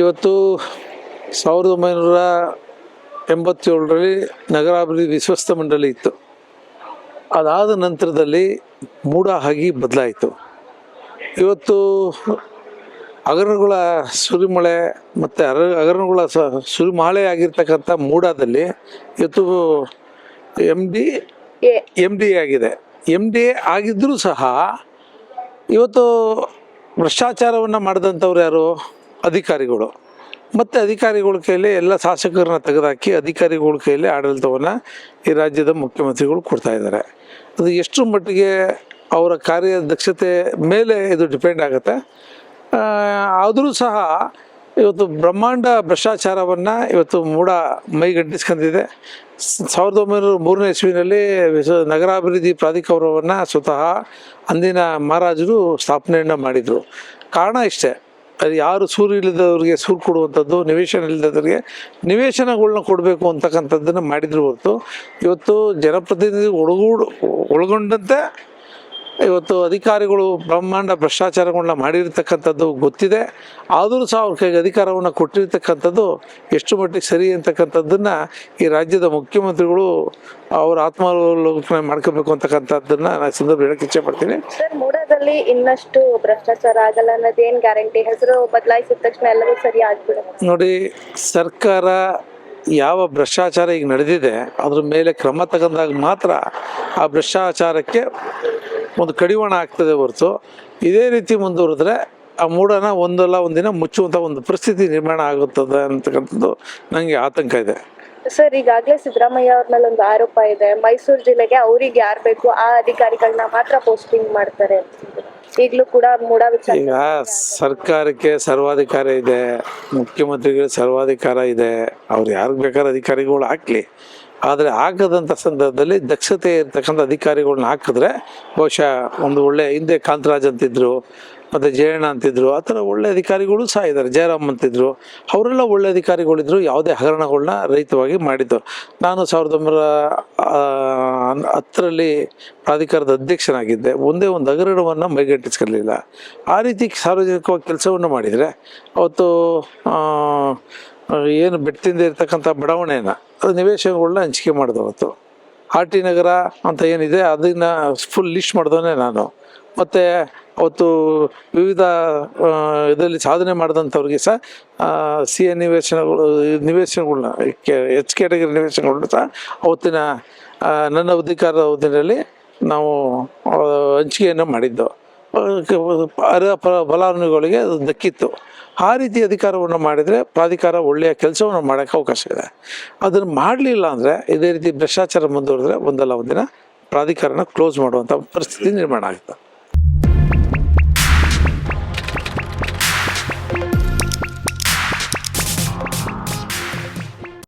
ಇವತ್ತು ಸಾವಿರದ ಒಂಬೈನೂರ ಎಂಬತ್ತೇಳರಲ್ಲಿ ನಗರಾಭಿವೃದ್ಧಿ ವಿಶ್ವಸ್ತ ಮಂಡಳಿ ಇತ್ತು. ಅದಾದ ನಂತರದಲ್ಲಿ ಮೂಡ ಆಗಿ ಬದಲಾಯಿತು. ಇವತ್ತು ಹಗರಣಗಳ ಸುರಿಮಳೆ ಮತ್ತು ಅರ ಅಗರಗಳ ಸ ಸುರಿಮಳೆ ಆಗಿರ್ತಕ್ಕಂಥ ಮೂಡಾದಲ್ಲಿ ಇವತ್ತು ಎಂ ಡಿ ಎಂ ಡಿ ಆಗಿದೆ. ಎಂ ಡಿ ಆಗಿದ್ದರೂ ಸಹ ಇವತ್ತು ಭ್ರಷ್ಟಾಚಾರವನ್ನು ಮಾಡಿದಂಥವ್ರು ಯಾರು? ಅಧಿಕಾರಿಗಳು. ಮತ್ತು ಅಧಿಕಾರಿಗಳ ಕೈಯಲ್ಲಿ ಎಲ್ಲ ಶಾಸಕರನ್ನ ತೆಗೆದುಹಾಕಿ ಅಧಿಕಾರಿಗಳ ಕೈಯಲ್ಲಿ ಆಡಳಿತವನ್ನು ಈ ರಾಜ್ಯದ ಮುಖ್ಯಮಂತ್ರಿಗಳು ಕೊಡ್ತಾ ಇದ್ದಾರೆ. ಅದು ಎಷ್ಟು ಮಟ್ಟಿಗೆ ಅವರ ಕಾರ್ಯದಕ್ಷತೆ ಮೇಲೆ ಇದು ಡಿಪೆಂಡ್ ಆಗುತ್ತೆ. ಆದರೂ ಸಹ ಇವತ್ತು ಬ್ರಹ್ಮಾಂಡ ಭ್ರಷ್ಟಾಚಾರವನ್ನು ಇವತ್ತು ಮೂಡ ಮೈಗಂಟಿಸ್ಕೊಂಡಿದೆ. ಸ್- ಸಾವಿರದ ಒಂಬೈನೂರ ಮೂರನೇ ಇಸ್ವಿನಲ್ಲಿ ನಗರಾಭಿವೃದ್ಧಿ ಪ್ರಾಧಿಕಾರವನ್ನು ಸ್ವತಃ ಅಂದಿನ ಮಹಾರಾಜರು ಸ್ಥಾಪನೆಯನ್ನು ಮಾಡಿದರು. ಕಾರಣ ಇಷ್ಟೇ. ಅದು ಯಾರು ಸೂರು ಇಲ್ಲದವ್ರಿಗೆ ಸೂರು ಕೊಡುವಂಥದ್ದು, ನಿವೇಶನ ಇಲ್ಲದವ್ರಿಗೆ ನಿವೇಶನಗಳನ್ನ ಕೊಡಬೇಕು ಅಂತಕ್ಕಂಥದ್ದನ್ನು ಮಾಡಿದ್ರು ಹೊರತು ಇವತ್ತು ಜನಪ್ರತಿನಿಧಿ ಒಳಗೂಡು, ಒಳಗೊಂಡಂತೆ ಇವತ್ತು ಅಧಿಕಾರಿಗಳು ಬ್ರಹ್ಮಾಂಡ ಭ್ರಷ್ಟಾಚಾರಗಳನ್ನ ಮಾಡಿರ್ತಕ್ಕಂಥದ್ದು ಗೊತ್ತಿದೆ. ಆದರೂ ಸಹ ಅವ್ರ ಕೈಗೆ ಅಧಿಕಾರವನ್ನು ಕೊಟ್ಟಿರ್ತಕ್ಕಂಥದ್ದು ಎಷ್ಟು ಮಟ್ಟಿಗೆ ಸರಿ ಅಂತಕ್ಕಂಥದ್ದನ್ನು ಈ ರಾಜ್ಯದ ಮುಖ್ಯಮಂತ್ರಿಗಳು ಅವರ ಆತ್ಮಾವಲೋಕನೆ ಮಾಡ್ಕೋಬೇಕು ಅಂತಕ್ಕಂಥದ್ದನ್ನು ನಾನು ಸಂದರ್ಭ ಹೇಳಕ್ಕೆ ಇಚ್ಛೆ ಪಡ್ತೀನಿ. ಮೂಡಾದಲ್ಲಿ ಇನ್ನಷ್ಟು ಭ್ರಷ್ಟಾಚಾರ ಆಗಲ್ಲ ಅನ್ನೋದೇನ್ ಗ್ಯಾರಂಟಿ? ಹೆಸರು ಬದಲಾಯಿಸಿದ ತಕ್ಷಣ ಎಲ್ಲವೂ ಸರಿ ಆಗ್ಬಿಡುತ್ತೆ. ನೋಡಿ ಸರ್ಕಾರ ಯಾವ ಭ್ರಷ್ಟಾಚಾರ ಈಗ ನಡೆದಿದೆ ಅದ್ರ ಮೇಲೆ ಕ್ರಮ ತಗೊಂಡಾಗ ಮಾತ್ರ ಆ ಭ್ರಷ್ಟಾಚಾರಕ್ಕೆ ಒಂದು ಕಡಿವಾಣ ಆಗ್ತದೆ ಹೊರತು. ಇದೇ ರೀತಿ ಮುಂದುವರೆದ್ರೆ ಆ ಮೂಡನ ಒಂದಲ್ಲ ಒಂದಿನ ಮುಚ್ಚುವಂಥ ಒಂದು ಪರಿಸ್ಥಿತಿ ನಿರ್ಮಾಣ ಆಗುತ್ತದೆ ಅಂತಕ್ಕಂಥದ್ದು ನನಗೆ ಆತಂಕ ಇದೆ. ಸರ್ ಈಗಾಗಲೇ ಸಿದ್ದರಾಮಯ್ಯ ಅವ್ರ ಮೇಲೆ ಒಂದು ಆರೋಪ ಇದೆ. ಮೈಸೂರು ಜಿಲ್ಲೆಗೆ ಅವ್ರಿಗೆ ಯಾರು ಬೇಕು ಆ ಅಧಿಕಾರಿಗಳನ್ನ ಮಾತ್ರ ಪೋಸ್ಟಿಂಗ್ ಮಾಡ್ತಾರೆ ಈಗಲೂ ಕೂಡ ಮೂಡ ವಿಚಾರ. ಈಗ ಸರ್ಕಾರಕ್ಕೆ ಸರ್ವಾಧಿಕಾರ ಇದೆ ಮುಖ್ಯಮಂತ್ರಿಗಳಿಗೆ ಸರ್ವಾಧಿಕಾರ ಇದೆ. ಅವ್ರು ಯಾರಿಗೆ ಬೇಕಾದ್ರೆ ಅಧಿಕಾರಿಗಳು ಹಾಕ್ಲಿ ಆದರೆ ಹಾಕದಂಥ ಸಂದರ್ಭದಲ್ಲಿ ದಕ್ಷತೆ ಇರ್ತಕ್ಕಂಥ ಅಧಿಕಾರಿಗಳನ್ನ ಹಾಕಿದ್ರೆ ಬಹುಶಃ ಒಂದು ಒಳ್ಳೆ ಹಿಂದೆ ಕಾಂತರಾಜ್ ಅಂತಿದ್ರು, ಮತ್ತು ಜಯಣ್ಣ ಅಂತಿದ್ರು, ಆ ಥರ ಒಳ್ಳೆ ಅಧಿಕಾರಿಗಳು ಸಹ ಇದ್ದಾರೆ. ಜಯರಾಮ್ ಅಂತಿದ್ರು, ಅವರೆಲ್ಲ ಒಳ್ಳೆ ಅಧಿಕಾರಿಗಳಿದ್ರು, ಯಾವುದೇ ಹಗರಣಗಳನ್ನ ರಹಿತವಾಗಿ ಮಾಡಿದ್ದು. ನಾನು ಸಾವಿರದ ಒಂಬೈನೂರ ಹತ್ತರಲ್ಲಿ ಪ್ರಾಧಿಕಾರದ ಅಧ್ಯಕ್ಷನಾಗಿದ್ದೆ. ಒಂದೇ ಒಂದು ಹಗರಣವನ್ನು ಮೈಗಂಟಿಸ್ಕೊಳ್ಳಿಲ್ಲ ಆ ರೀತಿ ಸಾರ್ವಜನಿಕವಾಗಿ ಕೆಲಸವನ್ನು ಮಾಡಿದರೆ ಅವತ್ತು ಏನು ಬೆಟ್ಟದಿಂದ ಇರ್ತಕ್ಕಂಥ ಬಡಾವಣೆಯನ್ನು, ಅದು ನಿವೇಶನಗಳನ್ನ ಹಂಚಿಕೆ ಮಾಡಿದೆ ಅವತ್ತು. ಆರ್ ಟಿ ನಗರ ಅಂತ ಏನಿದೆ, ಅದನ್ನು ಫುಲ್ ಲಿಸ್ಟ್ ಮಾಡಿದವನೇ ನಾನು. ಮತ್ತು ಅವತ್ತು ವಿವಿಧ ಇದರಲ್ಲಿ ಸಾಧನೆ ಮಾಡಿದಂಥವ್ರಿಗೆ ಸಹ ಸಿ ಎ ನಿವೇಶನಗಳು ನಿವೇಶನಗಳನ್ನ ಎಚ್ ಕ್ಯಾಟಗರಿ ನಿವೇಶನಗಳನ್ನ ಸಹ ಅವತ್ತಿನ ನನ್ನ ಅಧಿಕಾರದ ಅವಧಿಯಲ್ಲಿ ನಾವು ಹಂಚಿಕೆಯನ್ನು ಮಾಡಿದ್ದು ಅರ್ಹ ಫಲ ಫಲಾನುಭವಿಗಳಿಗೆ ದಕ್ಕಿತ್ತು. ಆ ರೀತಿ ಅಧಿಕಾರವನ್ನು ಮಾಡಿದರೆ ಪ್ರಾಧಿಕಾರ ಒಳ್ಳೆಯ ಕೆಲಸವನ್ನು ಮಾಡೋಕ್ಕೆ ಅವಕಾಶ ಇದೆ. ಅದನ್ನು ಮಾಡಲಿಲ್ಲ ಅಂದರೆ, ಇದೇ ರೀತಿ ಭ್ರಷ್ಟಾಚಾರ ಮುಂದುವರೆದ್ರೆ ಒಂದಲ್ಲ ಒಂದಿನ ಪ್ರಾಧಿಕಾರನ ಕ್ಲೋಸ್ ಮಾಡುವಂಥ ಪರಿಸ್ಥಿತಿ ನಿರ್ಮಾಣ ಆಗುತ್ತೆ.